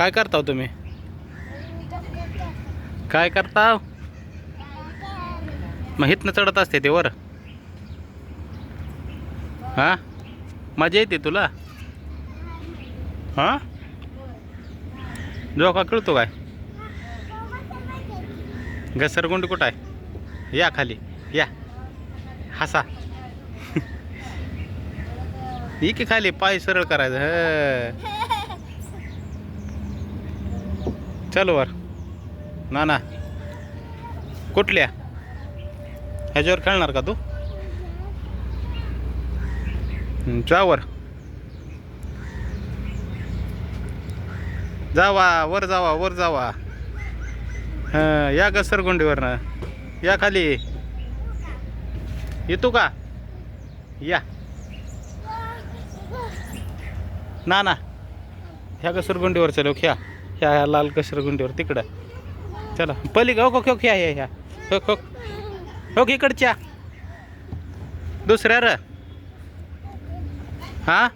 काय करता तुम्ही? काय करता मग हितनं चढत असते ते वर. हा? मजा येते तुला? हा? जोका खेळतो काय? घसरगुंड कुठं आहे? या खाली. या. हसा. ही की खाली. पाय सरळ करायचं. ह. चल वर. ना ना कुठल्या? ह्याच्यावर खेळणार का तू? जा वर. जावा वर जावा वर जावा. हां या घसरगुंडीवरनं या खाली. येतो का? या. ना ना ह्या घसरगुंडीवर चलो ख्या ह्या ह्या लाल कशरगुंडीवर तिकडं. चला पली ओके ओके ह्या ह्या ह्या. हो, हो हो. इकडच्या. दुसऱ्या र. हा?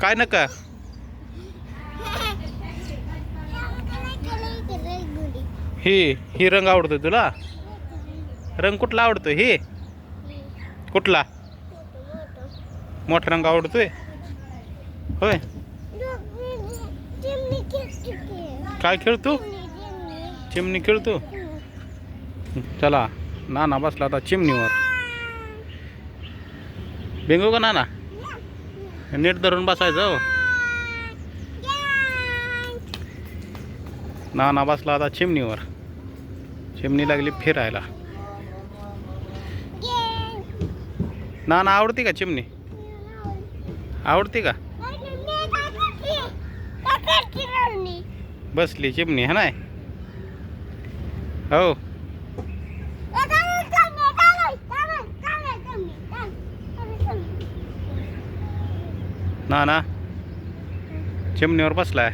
काय नका? ही ही रंग आवडतो तुला? रंग कुठला आवडतो ही? कुठला? मोठा रंग आवडतोय? होय. काय खेळतो? चिमणी खेळतो? चला नाना बसला आता चिमणीवर. बेंगू का नाना? नीट धरून बसायचं हो. नाना बसला आता चिमणीवर. चिमणी लागली फिरायला. नाना आवडती का चिमणी? आवडती का? बसली चिमणी है नाही? हो. नाना चिमणीवर बसलाय.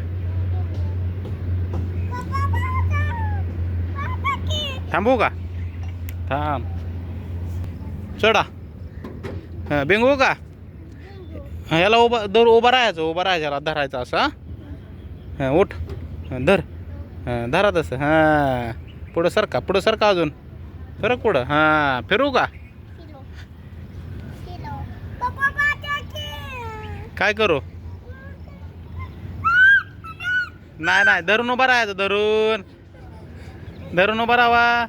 थांबू का? थांब. चढा. हं, बेंगू का? हं, याला उभा दर उभा राहायचं उभा राहायचं धरायचं असं हं? उठ. धर. हं धरा तसं हां. पुढं सरका पुढं सरका अजून? सरक पुढं. हां फिरू का? काय करू? नाही नाही. धरून उभा राहायचं धरून. धरून उभा राहावा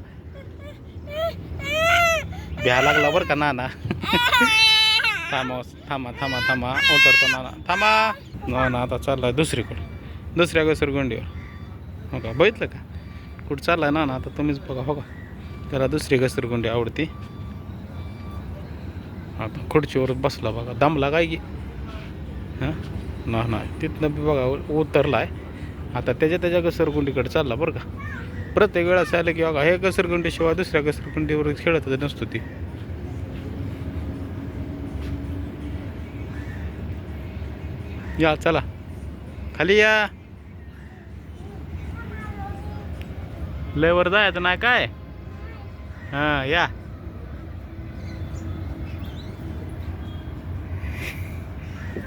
भ्या लागला बरं का नाना? थांबा थांबा थांबा थांबा. उतरतो नाना. थांबा. नाना आता चाललाय दुसरीकडे. दुसऱ्या घसरगुंडीवर. हो का? बघितलं का? कुठं चालला ना ना आता तुम्हीच बघा हो का? त्याला दुसरी घसरगुंडी आवडती. आता खुर्चीवर बसला बघा. दमला काय की? हां? ना नाही तिथनं बी बघा उतरलाय. आता त्याच्या त्याच्या घसरगुंडीकडे चालला बरं का? प्रत्येक वेळा असं आलं की बघा हे घसरगुंडीशिवाय दुसऱ्या घसरगुंडीवर खेळतच नसतो ती. या चला. खाली या. लयवर जायचं नाही काय? हां या.